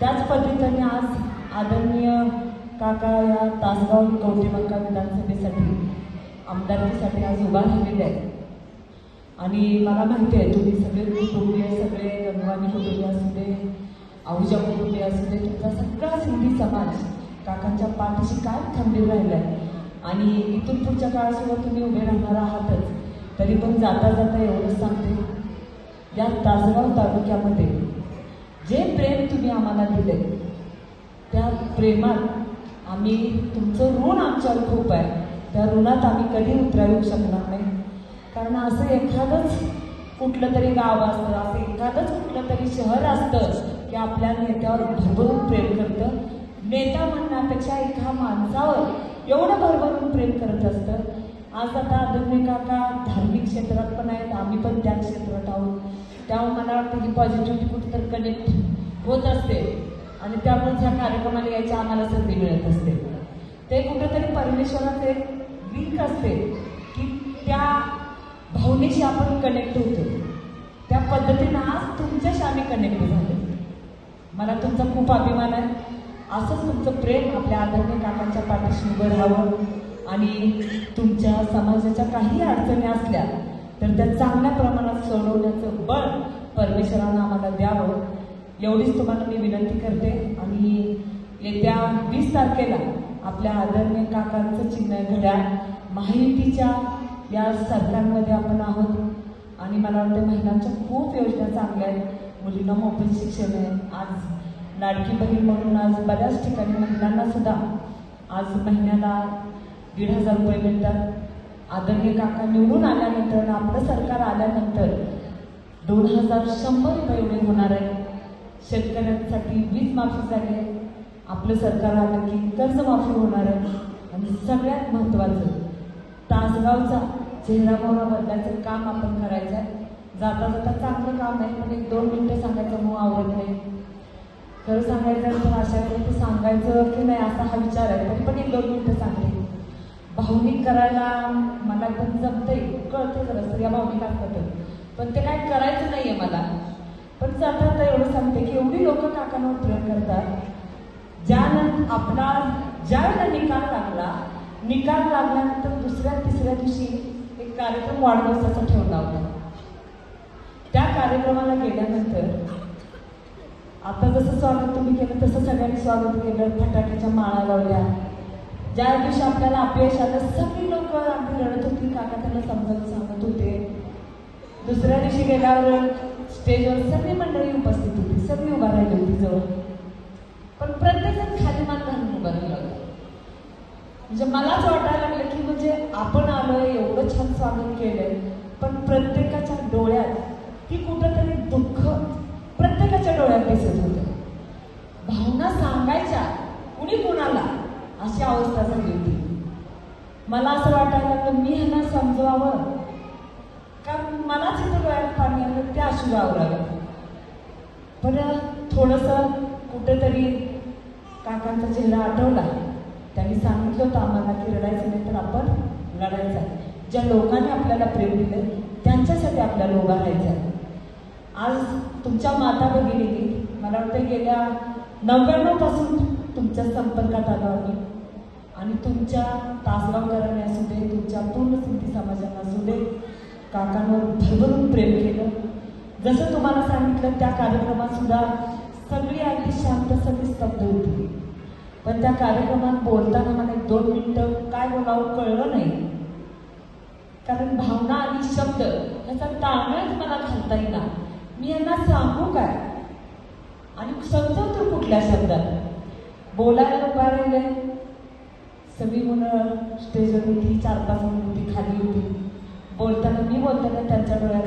त्याच पद्धतीने आज आदरणीय काका या तासगाव कवटेमक्का विधानसभेसाठी आमदारकीसाठी आज उभा राहिलेले आहेत. आणि मला माहिती आहे तुम्ही सगळे कुटुंबीय सगळे गंगवानी कुटुंबीय असू दे आहुजा कुटुंबीय असू दे तुमचा सगळा सिंधी समाज काकांच्या पाठीशी काय थांबलेलं राहिलं आहे आणि इथून पुढच्या काळासोबत तुम्ही उभे राहणार आहातच तरी पण जाता जाता एवढंच सांगते. या तासगाव तालुक्यामध्ये प्रेम तुम्ही आम्हाला दिले त्या प्रेमात आम्ही तुमचं ऋण आमच्यावर खूप आहे. त्या ऋणात आम्ही कधी उतरावू शकणार नाही. कारण असं एखादंच कुठलं तरी गाव असतं असं एखादंच कुठलं तरी शहर असतं की आपल्या नेत्यावर भरभरून प्रेम करतं. नेता म्हणण्यापेक्षा एका माणसावर एवढं भरभरून प्रेम करत असतं. आज आता आधुनिक काका धार्मिक क्षेत्रात पण आहेत आम्ही पण त्या क्षेत्रात आहोत. त्यामुळे मला वाटतं की पॉझिटिव्हिटी कुठेतरी कनेक्ट होत असते. आणि त्यामुळे ह्या कार्यक्रमाला यायची आम्हाला संधी मिळत असते. ते कुठेतरी परमेश्वराचे लिंक असते की त्या भावनेशी आपण कनेक्ट होतो. त्या पद्धतीनं आज तुमच्याशी आम्ही कनेक्ट झालो. मला तुमचा खूप अभिमान आहे. असंच तुमचं प्रेम आपल्या आदरणीय काकांच्या पाठीशी उभं राहावं आणि तुमच्या समाजाच्या काही अडचणी असल्या तर त्या चांगल्या प्रमाणात सोडवण्याचं बळ परमेश्वरानं आम्हाला द्या एवढीच तुम्हाला मी विनंती करते. आणि येत्या वीस तारखेला आपल्या आदरणीय काकांचं चिन्ह घड्याळ महायुतीच्या या सरकारमध्ये आपण आहोत. आणि मला वाटतं महिलांच्या खूप योजना चांगल्या आहेत. मुलींना मोफत शिक्षण आहे. आज लाडकी बहीण म्हणून आज बऱ्याच ठिकाणी महिलांना सुद्धा आज महिन्याला दीड हजार रुपये मिळतात. आदरणीय काका निवडून आल्यानंतर आपलं सरकार आल्यानंतर दोन हजार शंभर रुपये एवढे होणार आहे शेतकऱ्यांसाठी वीज माफी झाली आहे. आपलं सरकार आलं की कर्जमाफी होणार आहे. आणि सगळ्यात महत्त्वाचं तासगावचा चेहरा मोहरा बदलायचं काम आपण करायचं आहे. जाता जाता चांगलं काम आहे. पण एक दोन मिनटं सांगायचं मग आवडत नाही. खरं सांगायचं तर अशा ते सांगायचं की नाही असा हा विचार आहे. तरी पण एक दोन मिनटं सांगते. भावनिक करायला मला पण जमतंय कळतं जरा स्त्रिया भावनिक असतात पण ते काय करायचं नाही आहे मला. पण जाता आता एवढं सांगते की एवढी लोक काकांवर प्रेम करतात ज्यानंतर आपला ज्या निकाल लागला निकाल लागल्यानंतर दुसऱ्या तिसऱ्या दिवशी एक कार्यक्रम वाढदिवसाचा ठेवला होता त्या कार्यक्रमाला गेल्यानंतर आता जसं स्वागत तुम्ही केलं तसं सगळ्यांनी स्वागत केलं फटाक्याच्या माळा लावल्या. ज्या दिवशी आपल्याला अपयश आलं सगळी लोक अगदी रडत होती काका त्यांना समजावून सांगत होते. दुसऱ्या दिवशी गेल्यावर स्टेजवर सगळी मंडळी उपस्थित होती सगळी उभा राहिली होती जवळ. पण प्रत्येकजण खाली मान घालून उभा राहिला होता. म्हणजे मलाच वाटायला लागलं की म्हणजे आपण आलोय एवढं छान स्वागत केलंय पण प्रत्येकाच्या डोळ्यात ती कुठंतरी दुःख प्रत्येकाच्या डोळ्यात दिसत होतं. भावना सांगायच्या कुणी कुणाला? अशी अवस्था झाली होती. मला असं वाटायला लागलं मी ह्यांना समजवावं कारण मलाच इथं डोळ्यात पाणी आलं पण थोडंसं कुठेतरी काकांचा चेहरा आठवला. त्यांनी सांगितलं होतं आम्हाला की रडायचं नाही तर आपण लढायचं आहे. ज्या लोकांनी आपल्याला प्रेम दिलं त्यांच्यासाठी आपल्याला उभा राहायचं आहे. आज तुमच्या माता भगिनी मला वाटतं गेल्या नव्याण्णवपासून तुमच्या संपर्कात आलो आम्ही आणि तुमच्या तासगावकरांनी असू दे तुमच्या पूर्ण सिंधी समाजाने असू दे काकांवर भरभरून प्रेम केलं. जसं तुम्हाला सांगितलं त्या कार्यक्रमात सुद्धा सगळी अगदी शांत सगळी स्तब्ध होती. पण त्या कार्यक्रमात बोलताना मला एक दोन मिनटं काय बोलावं कळलं नाही. कारण भावना आणि शब्द याचा ताळमेळच मला घालता येईना. मी यांना सांगू काय? आणि समजवतो कुठल्या शब्दात? बोलायला उभा राहिले. सगळी मुलं स्टेजवर होती चार पाच मुलं होती खाली होती. बोलताना मी बोलताना त्यांच्याकडे